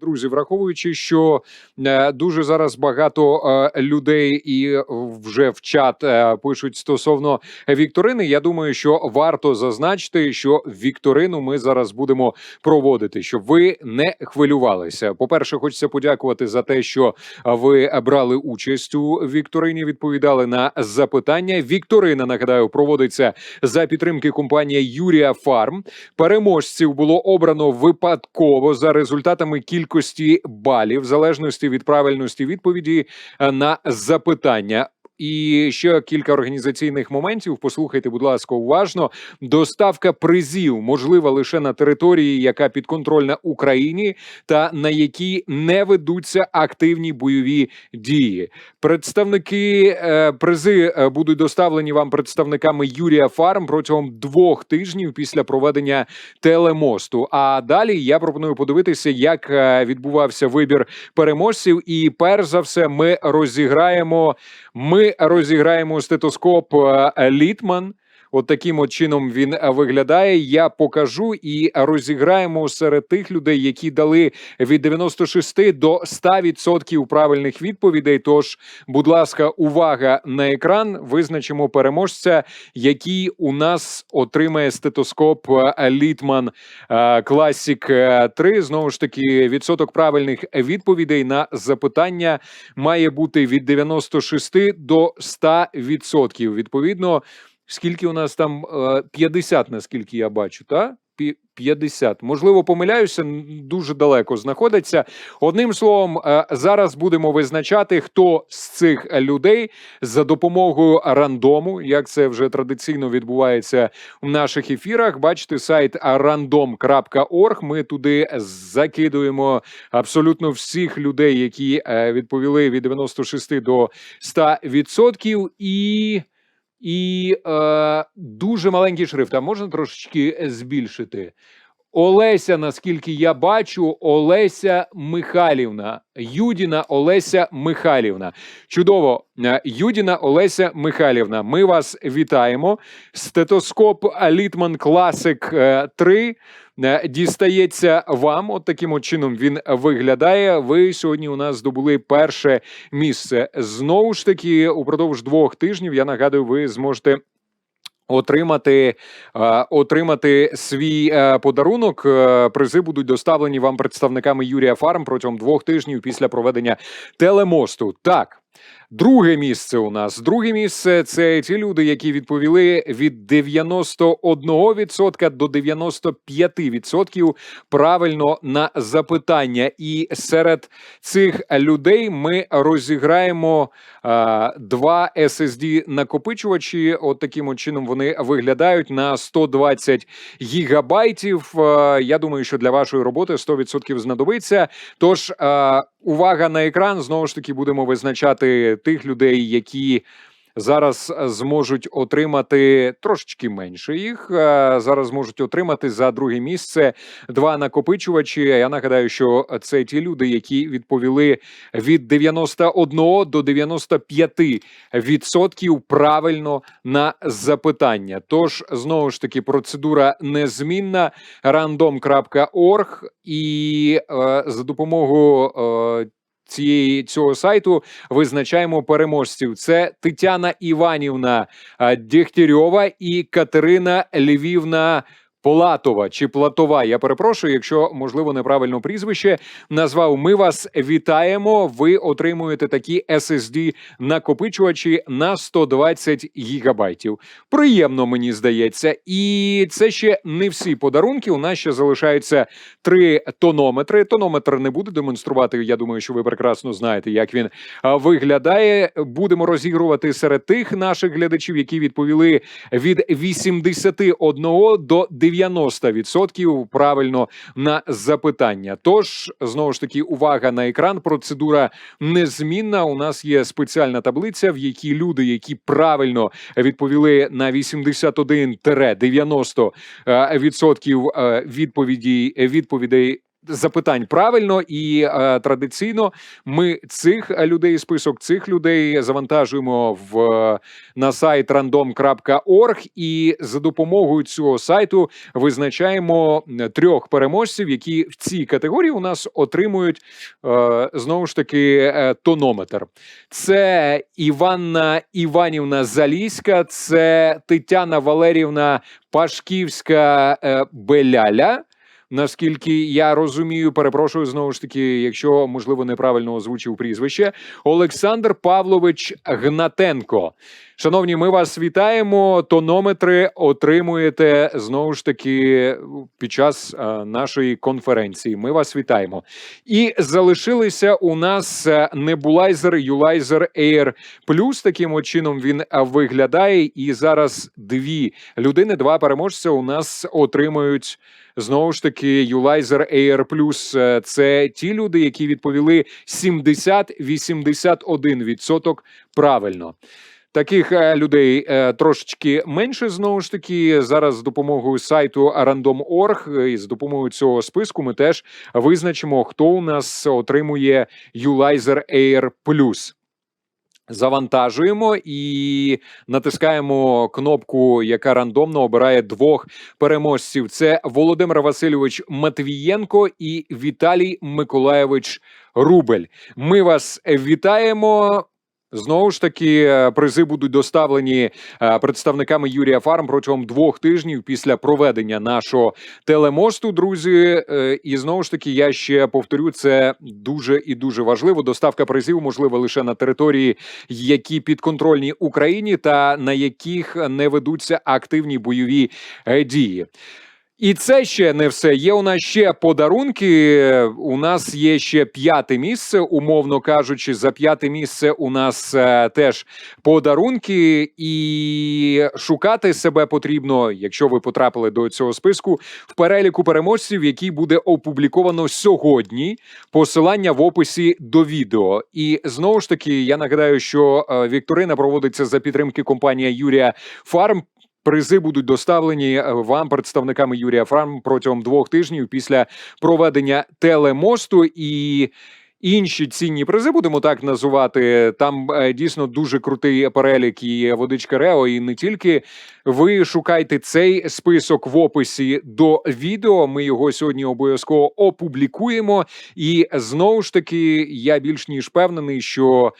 Друзі, враховуючи, що е, дуже зараз багато е, людей і вже в чат е, пишуть стосовно вікторини. Я думаю, що варто зазначити, що вікторину ми зараз будемо проводити, щоб ви не хвилювалися. По перше, хочеться подякувати за те, що ви брали участь у вікторині. Відповідали на запитання. Вікторина нагадаю проводиться за підтримки компанії Юрія Фарм. Переможців було обрано випадково за результатами кількості балів, в залежності від правильності відповіді е, на запитання. І ще кілька організаційних моментів. Послухайте, будь ласка, уважно. Доставка призів можлива лише на території, яка підконтрольна Україні, та на якій не ведуться активні бойові дії. Представники е, призи е, будуть доставлені вам представниками Юрія Фарм протягом двох тижнів після проведення телемосту. А далі я пропоную подивитися, як е, відбувався вибір переможців. І перш за все, ми розіграємо. Ми розіграємо стетоскоп е, Літман. От таким от чином він е, виглядає. Я покажу і розіграємо серед тих людей, які дали від 96 до 100% правильних відповідей. Тож, будь ласка, увага на екран. Визначимо переможця, який у нас отримає стетоскоп е, Літман Класік 3. Знову ж таки, відсоток правильних відповідей на запитання має бути від 96 до 100%. Відповідно. Скільки у нас там е, 50, наскільки я бачу, та? Пі- 50. Можливо, помиляюся, дуже далеко знаходиться. Одним словом, е, зараз будемо визначати, хто з цих людей за допомогою рандому, як це вже традиційно відбувається в наших ефірах. Бачите, сайт random.org. Ми туди закидуємо абсолютно всіх людей, які е, відповіли від 96 до 100%. І. І е, дуже маленький шрифт. А можна трошечки збільшити? Олеся, наскільки я бачу, Олеся Михайлівна. Юдіна Олеся Михайлівна. Чудово, Е, Юдіна Олеся Михайлівна. Ми вас вітаємо. Стетоскоп Літман Класик 3 е, дістається вам. От таким от чином він виглядає. Ви сьогодні у нас здобули перше місце. Знову ж таки, упродовж двох тижнів я нагадую, ви зможете. Отримати, е, отримати свій е, подарунок. Е, Призи будуть доставлені вам представниками Юрія Фарм протягом двох тижнів після проведення телемосту. Так, друге місце у нас. Друге місце це ті люди, які відповіли від 91% до 95% правильно на запитання. І серед цих людей ми розіграємо а, два SSD накопичувачі. От таким от чином вони виглядають на 120 гігабайтів. А, Я думаю, що для вашої роботи 100% знадобиться. Тож а, увага на екран. Знову ж таки, будемо визначати тих людей, які. Зараз е, зможуть отримати трошечки менше їх. е, Зараз зможуть отримати за друге місце два накопичувачі. Я нагадаю, що це ті люди, які відповіли від 91 до 95 відсотків правильно на запитання. Тож знову ж таки процедура незмінна random.org і е, за допомогою. Е, Цієї цього сайту визначаємо переможців. Це Тетяна Іванівна е, і Катерина Львівна Полатова чи Платова. Я перепрошую, якщо можливо неправильно прізвище назвав. Ми вас вітаємо. Ви отримуєте такі SSD накопичувачі на 120 гігабайтів. Приємно, мені здається, і це ще не всі подарунки. У нас ще залишаються три тонометри. Тонометр не буде демонструвати. Я думаю, що ви прекрасно знаєте, як він виглядає. Будемо розігрувати серед тих наших глядачів, які відповіли від 81 до 90% правильно на запитання. Тож знову ж таки увага на екран. Процедура незмінна. У нас є спеціальна таблиця, в якій люди, які правильно відповіли на 81-90% відповіді відсотків е, відповідей відповідей запитань правильно і е, традиційно ми цих е, людей, список цих людей завантажуємо в е, на сайт random.org і за допомогою цього сайту визначаємо трьох переможців, які в цій категорії у нас отримують е, знову ж таки е, тонометр. Це Іванна Іванівна Заліська, це Тетяна Валерівна Пашківська е, Беляля. Наскільки я розумію, перепрошую знову ж таки, якщо можливо неправильно озвучив прізвище, Олександр Павлович Гнатенко. Шановні, ми вас вітаємо. Тонометри отримуєте знову ж таки під час е, нашої конференції. Ми вас вітаємо. І залишилися у нас е, небулайзер Юлайзер Air Plus. Таким чином він е, виглядає. І зараз дві людини, два переможця у нас отримують. Знову ж таки, Юлайзер Air Plus – це ті люди, які відповіли 70-81% правильно. Таких е, людей е, трошечки менше знову ж таки. Зараз з допомогою сайту Random.org і з допомогою цього списку ми теж визначимо, хто у нас отримує Юлайзер Air Plus. Завантажуємо і натискаємо кнопку, яка рандомно обирає двох переможців. Це Володимир Васильович Матвієнко і Віталій Миколаєвич Рубель. Ми вас вітаємо. Знову ж таки, е, призи будуть доставлені е, представниками Юрія Фарм протягом двох тижнів після проведення нашого телемосту, друзі. Е, І знову ж таки, я ще повторю, це дуже і дуже важливо. Доставка призів можлива лише на території, які підконтрольні Україні, та на яких не ведуться активні бойові дії. І це ще не все. Є у нас ще подарунки. У нас є ще п'яте місце, умовно кажучи, за п'яте місце у нас е, теж подарунки, і шукати себе потрібно, якщо ви потрапили до цього списку, в переліку переможців, який буде опубліковано сьогодні. Посилання в описі до відео. І знову ж таки, я нагадаю, що е, Вікторина проводиться за підтримки компанії Юрія Фарм. Призи будуть доставлені е, вам, представниками Юрія Фрам, протягом двох тижнів після проведення телемосту і. Інші цінні призи будемо так називати. Там е, дійсно дуже крутий перелік і водичка Рео, і не тільки. Ви шукайте цей список в описі до відео. Ми його сьогодні обов'язково опублікуємо. І знову ж таки, я більш ніж впевнений, що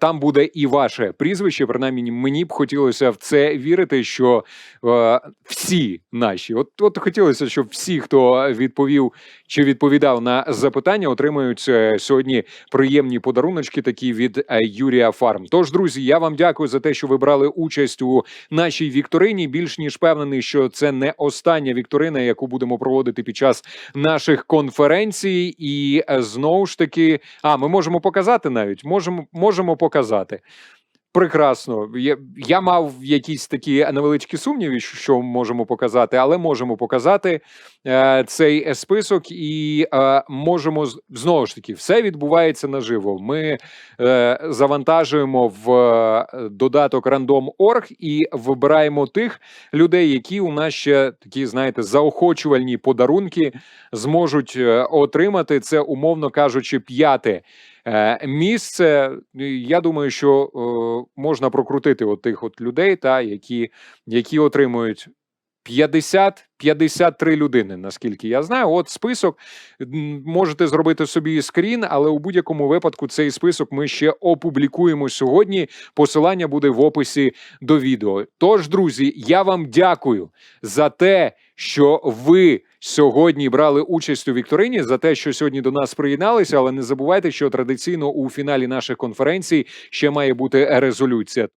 там буде і ваше прізвище. Принаймні, мені б хотілося в це вірити, що е, всі наші, от от хотілося, щоб всі, хто відповів чи відповідав на запитання, отримують е, сьогодні приємні подаруночки, такі від е, Юрія Фарм. Тож, друзі, я вам дякую за те, що ви брали участь у нашій вікторині. Більш ніж впевнений, що це не остання вікторина, яку будемо проводити під час наших конференцій. І е, знову ж таки, а ми можемо показати навіть можемо, можемо показати. Прекрасно. Я, я мав якісь такі невеличкі сумніви, що можемо показати, але можемо показати е, цей список і е, можемо знову ж таки, все відбувається наживо. Ми е, завантажуємо в е, додаток Random.org і вибираємо тих людей, які у нас ще такі, знаєте, заохочувальні подарунки зможуть е, отримати. Це, умовно кажучи, п'яте місце. Я думаю, що е, можна прокрутити от тих от людей, та які, які отримують 50 53 людини, наскільки я знаю. От список можете зробити собі скрін, але у будь-якому випадку цей список ми ще опублікуємо сьогодні. Посилання буде в описі до відео. Тож, друзі, я вам дякую за те, що ви сьогодні брали участь у вікторині, за те, що сьогодні до нас приєдналися. Але не забувайте, що традиційно у фіналі наших конференцій ще має бути резолюція.